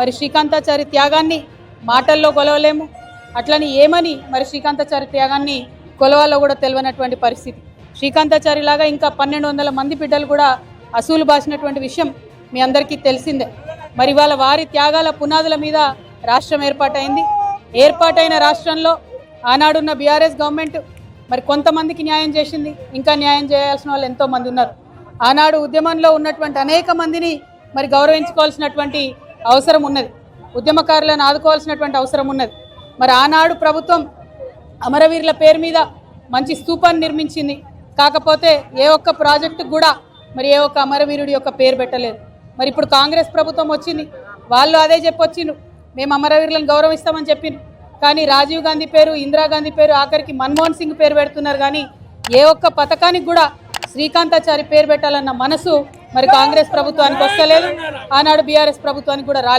మరి శ్రీకాంతాచారి త్యాగాన్ని మాటల్లో కొలవలేము. అట్లని ఏమని మరి శ్రీకాంతాచారి త్యాగాన్ని కొలవాలో కూడా తెలియనటువంటి పరిస్థితి. శ్రీకాంతాచారి లాగా ఇంకా పన్నెండు వందల మంది బిడ్డలు కూడా అసూలు బాసినటువంటి విషయం మీ అందరికీ తెలిసిందే. మరి వాళ్ళ వారి త్యాగాల పునాదుల మీద రాష్ట్రం ఏర్పాటైంది. ఏర్పాటైన రాష్ట్రంలో ఆనాడున్న బీఆర్ఎస్ గవర్నమెంట్ మరి కొంతమందికి న్యాయం చేసింది. ఇంకా న్యాయం చేయాల్సిన వాళ్ళు ఎంతోమంది ఉన్నారు. ఆనాడు ఉద్యమంలో ఉన్నటువంటి అనేక మందిని మరి గౌరవించుకోవాల్సినటువంటి అవసరం ఉన్నది. ఉద్యమకారులను ఆదుకోవాల్సినటువంటి అవసరం ఉన్నది. మరి ఆనాడు ప్రభుత్వం అమరవీరుల పేరు మీద మంచి స్థూపాన్ని నిర్మించింది. కాకపోతే ఏ ఒక్క ప్రాజెక్టుకు కూడా మరి ఏ ఒక్క అమరవీరుడి యొక్క పేరు పెట్టలేదు. మరి ఇప్పుడు కాంగ్రెస్ ప్రభుత్వం వచ్చింది. వాళ్ళు అదే చెప్పొచ్చిండ్రు. మేము అమరవీరులను గౌరవిస్తామని చెప్పిండ్రు కానీ రాజీవ్ గాంధీ పేరు ఇందిరాగాంధీ పేరు ఆఖరికి మన్మోహన్ సింగ్ పేరు పెడుతున్నారు. కానీ ఏ ఒక్క పథకానికి కూడా శ్రీకాంతాచారి పేరు పెట్టాలన్న మనసు మరి కాంగ్రెస్ ప్రభుత్వానికి వస్తలేదు. ఆనాడు బీఆర్ఎస్ ప్రభుత్వానికి కూడా రాలేదు.